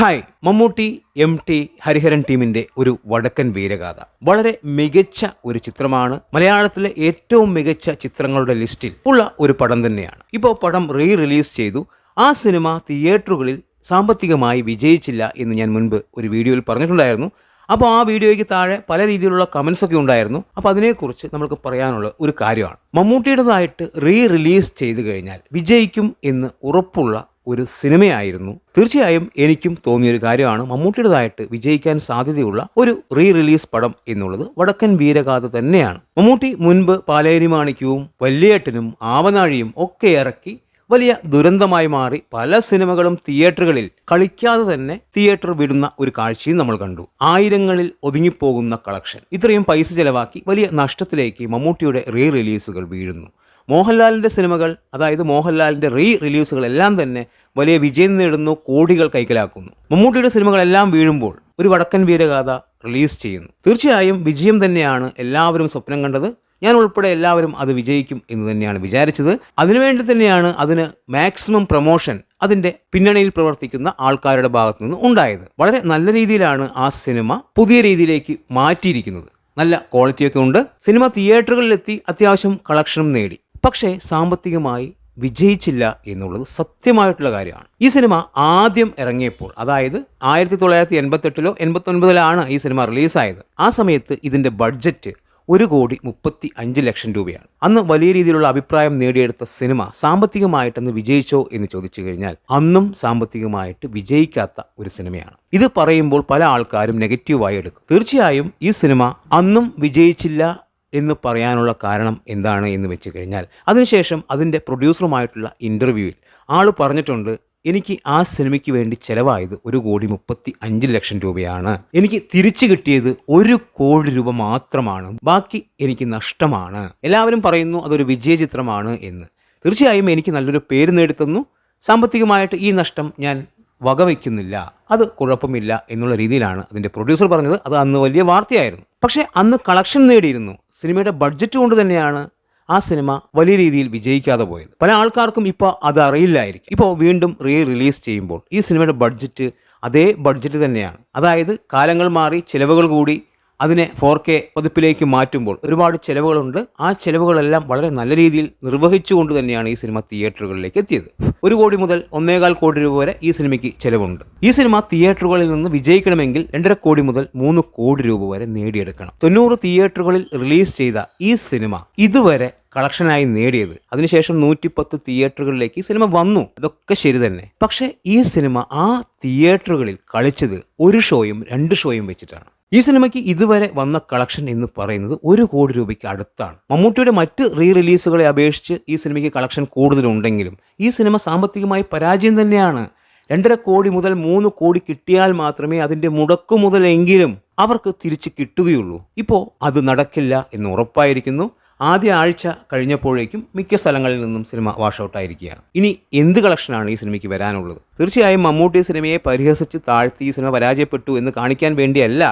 Hi Mammootty M T Hariharan ടീമിന്റെ ഒരു വടക്കൻ വീരഗാഥ. വളരെ മികച്ച ഒരു ചിത്രമാണ്. മലയാളത്തിലെ ഏറ്റവും മികച്ച ചിത്രങ്ങളുടെ ലിസ്റ്റിൽ ഉള്ള ഒരു പടം തന്നെയാണ്. ഇപ്പോൾ പടം റീ റിലീസ് ചെയ്തു. ആ സിനിമ തിയേറ്ററുകളിൽ സാമ്പത്തികമായി വിജയിച്ചില്ല എന്ന് ഞാൻ മുൻപ് ഒരു വീഡിയോയിൽ പറഞ്ഞിട്ടുണ്ടായിരുന്നു. അപ്പോൾ ആ വീഡിയോയ്ക്ക് താഴെ പല രീതിയിലുള്ള കമൻസ് ഒക്കെ ഉണ്ടായിരുന്നു. അപ്പോൾ അതിനെക്കുറിച്ച് നമുക്ക് പറയാനുള്ള ഒരു കാര്യമാണ്. മമ്മൂട്ടിയുടേതായിട്ട് റീ റിലീസ് ചെയ്തു കഴിഞ്ഞാൽ വിജയിക്കും എന്ന് ഉറപ്പുള്ള ഒരു സിനിമയായിരുന്നു. തീർച്ചയായും എനിക്കും തോന്നിയൊരു കാര്യമാണ് മമ്മൂട്ടിയുടേതായിട്ട് വിജയിക്കാൻ സാധ്യതയുള്ള ഒരു റീ റിലീസ് പടം എന്നുള്ളത് വടക്കൻ വീരഗാഥ തന്നെയാണ്. മമ്മൂട്ടി മുൻപ് പാലേരി മാണിക്യവും വല്യേട്ടനും ആവനാഴിയും ഒക്കെ ഇറക്കി വലിയ ദുരന്തമായി മാറി പല സിനിമകളും തിയേറ്ററുകളിൽ കളിക്കാതെ തന്നെ തിയേറ്റർ വിടുന്ന ഒരു കാഴ്ചയും നമ്മൾ കണ്ടു. ആയിരങ്ങളിൽ ഒതുങ്ങിപ്പോകുന്ന കളക്ഷൻ. ഇത്രയും പൈസ ചെലവാക്കി വലിയ നഷ്ടത്തിലേക്ക് മമ്മൂട്ടിയുടെ റീ റിലീസുകൾ വീഴുന്നു. മോഹൻലാലിന്റെ സിനിമകൾ അതായത് മോഹൻലാലിന്റെ റീ റിലീസുകളെല്ലാം തന്നെ വലിയ വിജയം നേടുന്നു കോടികൾ കൈക്കലാക്കുന്നു. മമ്മൂട്ടിയുടെ സിനിമകളെല്ലാം വീഴുമ്പോൾ ഒരു വടക്കൻ വീരഗാഥ റിലീസ് ചെയ്യുന്നു. തീർച്ചയായും വിജയം തന്നെയാണ് എല്ലാവരും സ്വപ്നം കണ്ടത്. ഞാൻ ഉൾപ്പെടെ എല്ലാവരും അത് വിജയിക്കും എന്ന് തന്നെയാണ് വിചാരിച്ചത്. അതിനുവേണ്ടി തന്നെയാണ് അതിന് മാക്സിമം പ്രൊമോഷൻ അതിന്റെ പിന്നണിയിൽ പ്രവർത്തിക്കുന്ന ആൾക്കാരുടെ ഭാഗത്തു നിന്ന് ഉണ്ടായത്. വളരെ നല്ല രീതിയിലാണ് ആ സിനിമ പുതിയ രീതിയിലേക്ക് മാറ്റിയിരിക്കുന്നത്. നല്ല ക്വാളിറ്റിയൊക്കെ ഉണ്ട്. സിനിമ തിയേറ്ററുകളിലെത്തി അത്യാവശ്യം കളക്ഷനും നേടി. പക്ഷേ സാമ്പത്തികമായി വിജയിച്ചില്ല എന്നുള്ളത് സത്യമായിട്ടുള്ള കാര്യമാണ്. ഈ സിനിമ ആദ്യം ഇറങ്ങിയപ്പോൾ അതായത് ആയിരത്തി തൊള്ളായിരത്തി എൺപത്തെട്ടിലോ എൺപത്തൊൻപതിലാണ് ഈ സിനിമ റിലീസായത്. ആ സമയത്ത് ഇതിന്റെ ബഡ്ജറ്റ് ഒരു കോടി മുപ്പത്തി അഞ്ച് ലക്ഷം രൂപയാണ്. അന്ന് വലിയ രീതിയിലുള്ള അഭിപ്രായം നേടിയെടുത്ത സിനിമ സാമ്പത്തികമായിട്ടെന്ന് വിജയിച്ചോ എന്ന് ചോദിച്ചു കഴിഞ്ഞാൽ അന്നും സാമ്പത്തികമായിട്ട് വിജയിക്കാത്ത ഒരു സിനിമയാണ്. ഇത് പറയുമ്പോൾ പല ആൾക്കാരും നെഗറ്റീവായി എടുക്കും. തീർച്ചയായും ഈ സിനിമ അന്നും വിജയിച്ചില്ല എന്ന് പറയാനുള്ള കാരണം എന്താണ് എന്ന് വെച്ച് കഴിഞ്ഞാൽ അതിനുശേഷം അതിന്റെ പ്രൊഡ്യൂസറുമായിട്ടുള്ള ഇന്റർവ്യൂവിൽ ആൾ പറഞ്ഞിട്ടുണ്ട് എനിക്ക് ആ സിനിമയ്ക്ക് വേണ്ടി ചിലവായത് ഒരു കോടി മുപ്പത്തി അഞ്ച് ലക്ഷം രൂപയാണ്. എനിക്ക് തിരിച്ചു കിട്ടിയത് ഒരു കോടി രൂപ മാത്രമാണ്. ബാക്കി എനിക്ക് നഷ്ടമാണ്. എല്ലാവരും പറയുന്നു അതൊരു വിജയ ചിത്രമാണ് എന്ന്. തീർച്ചയായും എനിക്ക് നല്ലൊരു പേര് നേടിത്തന്നു. സാമ്പത്തികമായിട്ട് ഈ നഷ്ടം ഞാൻ വകവയ്ക്കുന്നില്ല അത് കുഴപ്പമില്ല എന്നുള്ള രീതിയിലാണ് അതിന്റെ പ്രൊഡ്യൂസർ പറഞ്ഞത്. അത് അന്ന് വലിയ വാർത്തയായിരുന്നു. പക്ഷേ അന്ന് കളക്ഷൻ നേടിയിരുന്നു. സിനിമയുടെ ബഡ്ജറ്റ് കൊണ്ട് തന്നെയാണ് ആ സിനിമ വലിയ രീതിയിൽ വിജയിക്കാതെ പോയത്. പല ആൾക്കാർക്കും ഇപ്പോൾ അത് അറിയില്ലായിരിക്കും. ഇപ്പോൾ വീണ്ടും റീ റിലീസ് ചെയ്യുമ്പോൾ ഈ സിനിമയുടെ ബഡ്ജറ്റ് അതേ ബഡ്ജറ്റ് തന്നെയാണ്. അതായത് കാലങ്ങൾ മാറി ചിലവുകൾ കൂടി അതിനെ ഫോർ കെ പതിപ്പിലേക്ക് മാറ്റുമ്പോൾ ഒരുപാട് ചിലവുകളുണ്ട്. ആ ചിലവുകളെല്ലാം വളരെ നല്ല രീതിയിൽ നിർവഹിച്ചുകൊണ്ട് തന്നെയാണ് ഈ സിനിമ തിയേറ്ററുകളിലേക്ക് എത്തിയത്. ഒരു കോടി മുതൽ ഒന്നേകാൽ കോടി രൂപ വരെ ഈ സിനിമയ്ക്ക് ചിലവുണ്ട്. ഈ സിനിമ തിയേറ്ററുകളിൽ നിന്ന് വിജയിക്കണമെങ്കിൽ രണ്ടര കോടി മുതൽ മൂന്ന് കോടി രൂപ വരെ നേടിയെടുക്കണം. തൊണ്ണൂറ് തിയേറ്ററുകളിൽ റിലീസ് ചെയ്ത ഈ സിനിമ ഇതുവരെ കളക്ഷനായി നേടിയത്. അതിനുശേഷം നൂറ്റിപ്പത്ത് തിയേറ്ററുകളിലേക്ക് സിനിമ വന്നു. അതൊക്കെ ശരി തന്നെ. പക്ഷേ ഈ സിനിമ ആ തിയേറ്ററുകളിൽ കളിച്ചത് ഒരു ഷോയും രണ്ട് ഷോയും വെച്ചിട്ടാണ്. ഈ സിനിമയ്ക്ക് ഇതുവരെ വന്ന കളക്ഷൻ എന്ന് പറയുന്നത് ഒരു കോടി രൂപയ്ക്ക് അടുത്താണ്. മമ്മൂട്ടിയുടെ മറ്റ് റീ റിലീസുകളെ അപേക്ഷിച്ച് ഈ സിനിമയ്ക്ക് കളക്ഷൻ കൂടുതലുണ്ടെങ്കിലും ഈ സിനിമ സാമ്പത്തികമായി പരാജയം തന്നെയാണ്. രണ്ടര കോടി മുതൽ മൂന്ന് കോടി കിട്ടിയാൽ മാത്രമേ അതിന്റെ മുടക്കു മുതലെങ്കിലും അവർക്ക് തിരിച്ച് കിട്ടുകയുള്ളൂ. ഇപ്പോൾ അത് നടക്കില്ല എന്ന് ഉറപ്പായിരിക്കുന്നു. ആദ്യ ആഴ്ച കഴിഞ്ഞപ്പോഴേക്കും മിക്ക സ്ഥലങ്ങളിൽ നിന്നും സിനിമ വാഷ് ഔട്ട് ആയിരിക്കുകയാണ്. ഇനി എന്ത് കളക്ഷനാണ് ഈ സിനിമയ്ക്ക് വരാനുള്ളത്? തീർച്ചയായും മമ്മൂട്ടി സിനിമയെ പരിഹസിച്ച് താഴ്ത്തി ഈ സിനിമ പരാജയപ്പെട്ടു എന്ന് കാണിക്കാൻ വേണ്ടിയല്ല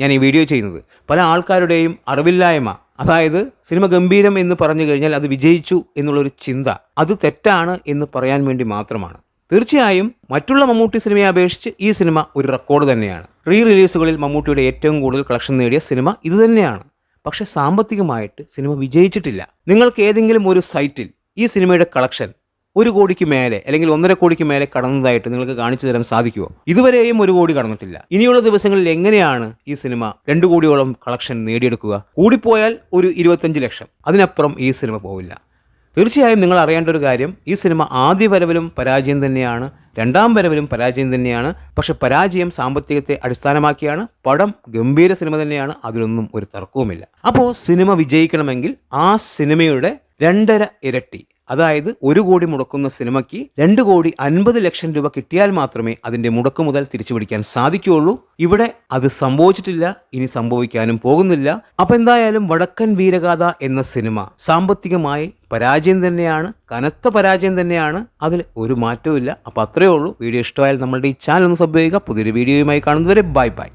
ഞാൻ ഈ വീഡിയോ ചെയ്യുന്നത്. പല ആൾക്കാരുടെയും അറിവില്ലായ്മ അതായത് സിനിമ ഗംഭീരം എന്ന് പറഞ്ഞു കഴിഞ്ഞാൽ അത് വിജയിച്ചു എന്നുള്ളൊരു ചിന്ത അത് തെറ്റാണ് എന്ന് പറയാൻ വേണ്ടി മാത്രമാണ്. തീർച്ചയായും മറ്റുള്ള മമ്മൂട്ടി സിനിമയെ അപേക്ഷിച്ച് ഈ സിനിമ ഒരു റെക്കോർഡ് തന്നെയാണ്. റീ റിലീസുകളിൽ മമ്മൂട്ടിയുടെ ഏറ്റവും കൂടുതൽ കളക്ഷൻ നേടിയ സിനിമ ഇതുതന്നെയാണ് പക്ഷേ സാമ്പത്തികമായിട്ട് സിനിമ വിജയിച്ചിട്ടില്ല. നിങ്ങൾക്ക് ഏതെങ്കിലും ഒരു സൈറ്റിൽ ഈ സിനിമയുടെ കളക്ഷൻ ഒരു കോടിക്ക് മേലെ അല്ലെങ്കിൽ ഒന്നര കോടിക്ക് മേലെ കടന്നതായിട്ട് നിങ്ങൾക്ക് കാണിച്ചു തരാൻ സാധിക്കുമോ ഇതുവരെയും ഒരു കോടി കടന്നിട്ടില്ല. ഇനിയുള്ള ദിവസങ്ങളിൽ എങ്ങനെയാണ് ഈ സിനിമ രണ്ടു കോടിയോളം കളക്ഷൻ നേടിയെടുക്കുക? കൂടിപ്പോയാൽ ഒരു ഇരുപത്തഞ്ച് ലക്ഷം. അതിനപ്പുറം ഈ സിനിമ പോവില്ല. തീർച്ചയായും നിങ്ങൾ അറിയേണ്ട ഒരു കാര്യം ഈ സിനിമ ആദ്യ വരവിലും പരാജയം തന്നെയാണ് രണ്ടാം വരവിലും പരാജയം തന്നെയാണ് പക്ഷെ പരാജയം സാമ്പത്തികത്തെ അടിസ്ഥാനമാക്കിയാണ് പടം ഗംഭീര സിനിമ തന്നെയാണ് അതിലൊന്നും ഒരു തർക്കവുമില്ല. അപ്പോൾ സിനിമ വിജയിക്കണമെങ്കിൽ ആ സിനിമയുടെ രണ്ടര ഇരട്ടി അതായത് ഒരു കോടി മുടക്കുന്ന സിനിമയ്ക്ക് രണ്ട് കോടി അൻപത് ലക്ഷം രൂപ കിട്ടിയാൽ മാത്രമേ അതിന്റെ മുടക്കു മുതൽ തിരിച്ചു പിടിക്കാൻ സാധിക്കുകയുള്ളൂ. ഇവിടെ അത് സംഭവിച്ചിട്ടില്ല ഇനി സംഭവിക്കാനും പോകുന്നില്ല. അപ്പം എന്തായാലും വടക്കൻ വീരഗാഥ എന്ന സിനിമ സാമ്പത്തികമായി പരാജയം തന്നെയാണ് കനത്ത പരാജയം തന്നെയാണ്. അതിൽ ഒരു മാറ്റവും ഇല്ല അപ്പോൾ അത്രയേ ഉള്ളൂ. വീഡിയോ ഇഷ്ടമായാൽ നമ്മളുടെ ഈ ചാനൽ ഒന്ന് സബ് ചെയ്യുക. പുതിയൊരു വീഡിയോയുമായി കാണുന്നവരെ ബൈ ബൈ.